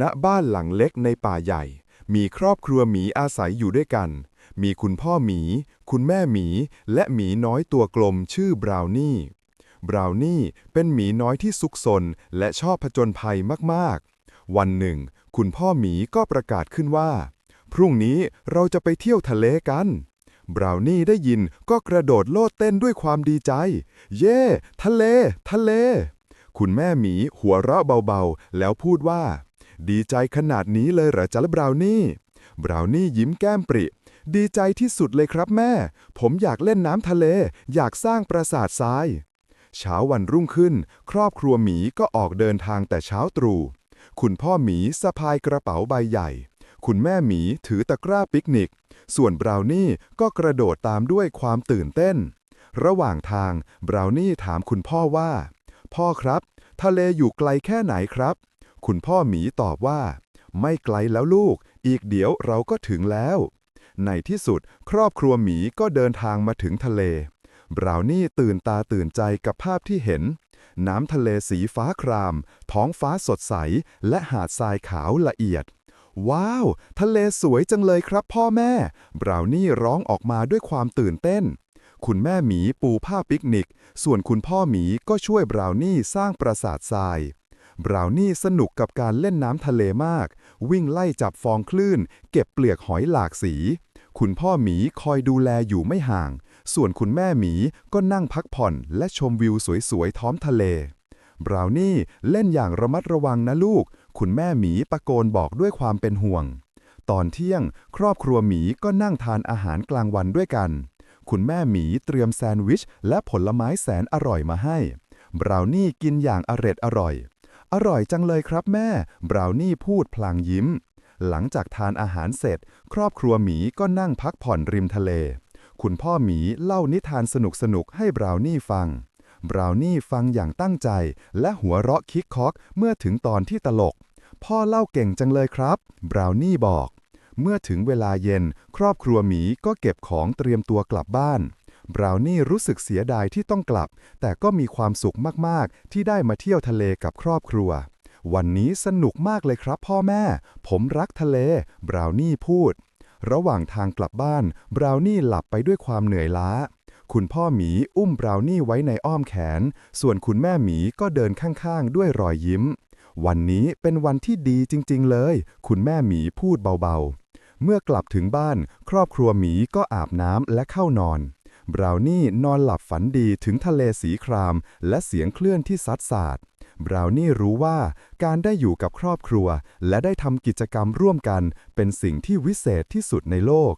ณบ้านหลังเล็กในป่าใหญ่ มีครอบครัวหมีอาศัยอยู่ด้วยกัน มีคุณพ่อหมี คุณแม่หมี และหมีน้อยตัวกลมชื่อบราวนี่ บราวนี่เป็นหมีน้อยที่ซุกซนและชอบผจญภัยมากๆ วันหนึ่ง คุณพ่อหมีก็ประกาศขึ้นว่า พรุ่งนี้เราจะไปเที่ยวทะเลกันบราวนี่ได้ยินก็กระโดดโลดเต้นด้วยความดีใจ เย่ ทะเล ทะเล คุณแม่หมีหัวเราะเบาๆ แล้วพูดว่า ดีใจขนาดนี้เลยเหรอจ๊ะบราวนี่ บราวนี่ยิ้มแก้มปริ ดีใจที่สุดเลยครับแม่ ผมอยากเล่นน้ำทะเล อยากสร้างปราสาททราย เช้าวันรุ่งขึ้น ครอบครัวหมีก็ออกเดินทางแต่เช้าตรู่ คุณพ่อหมีสะพายกระเป๋าใบใหญ่ คุณแม่หมีถือตะกร้าปิกนิก ส่วนบราวนี่ก็กระโดดตามด้วยความตื่นเต้น ระหว่างทางบราวนี่ถามคุณพ่อว่า พ่อครับ ทะเลอยู่ไกลแค่ไหนครับ คุณพ่อหมีตอบว่า ไม่ไกลแล้วลูก อีกเดี๋ยวเราก็ถึงแล้ว ในที่สุดครอบครัวหมีก็เดินทางมาถึงทะเล บราวนี่ตื่นตาตื่นใจกับภาพที่เห็น น้ำทะเลสีฟ้าคราม ท้องฟ้าสดใส และหาดทรายขาวละเอียด ว้าว ทะเลสวยจังเลยครับพ่อแม่ บราวนี่ร้องออกมาด้วยความตื่นเต้นคุณแม่หมีปูผ้าปิกนิก ส่วนคุณพ่อหมีก็ช่วยบราวนี่สร้างปราสาททราย บราวนี่สนุกกับการเล่นน้ำทะเลมาก วิ่งไล่จับฟองคลื่น เก็บเปลือกหอยหลากสี คุณพ่อหมีคอยดูแลอยู่ไม่ห่าง ส่วนคุณแม่หมีก็นั่งพักผ่อนและชมวิวสวยๆท้องทะเล บราวนี่เล่นอย่างระมัดระวังนะลูก คุณแม่หมีตะโกนบอกด้วยความเป็นห่วง ตอนเที่ยง ครอบครัวหมีก็นั่งทานอาหารกลางวันด้วยกัน คุณแม่หมีเตรียมแซนด์วิช และผลไม้แสนอร่อยมาให้ บราวนี่กินอย่างอร็ดอร่อย อร่อยจังเลยครับแม่ บราวนี่พูดพลางยิ้ม หลังจากทานอาหารเสร็จ ครอบครัวหมีก็นั่งพักผ่อนริมทะเล คุณพ่อหมีเล่านิทานสนุกๆให้บราวนี่ฟัง บราวนี่ฟังอย่างตั้งใจ และหัวเราะคิกคอกเมื่อถึงตอนที่ตลก พ่อเล่าเก่งจังเลยครับ บราวนี่บอก เมื่อถึงเวลาเย็น ครอบครัวหมีก็เก็บของเตรียมตัวกลับบ้าน บราวนี่รู้สึกเสียดายที่ต้องกลับ แต่ก็มีความสุขมาก ๆ ที่ได้มาเที่ยวทะเลกับครอบครัว วันนี้สนุกมากเลยครับพ่อแม่ ผมรักทะเล บราวนี่พูด ระหว่างทางกลับบ้าน บราวนี่หลับไปด้วยความเหนื่อยล้า คุณพ่อหมีอุ้มบราวนี่ไว้ในอ้อมแขน ส่วนคุณแม่หมีก็เดินข้างๆ ด้วยรอยยิ้ม วันนี้เป็นวันที่ดีจริง ๆ เลย คุณแม่หมีพูดเบาๆ เมื่อกลับถึงบ้าน ครอบครัวหมีก็อาบน้ำและเข้านอน บราวนี่นอนหลับฝันดีถึงทะเลสีคราม และเสียงเคลื่อนที่ซัดสาดบราวนี่รู้ว่าการได้อยู่กับครอบครัว และได้ทำกิจกรรมร่วมกัน เป็นสิ่งที่วิเศษที่สุดในโลก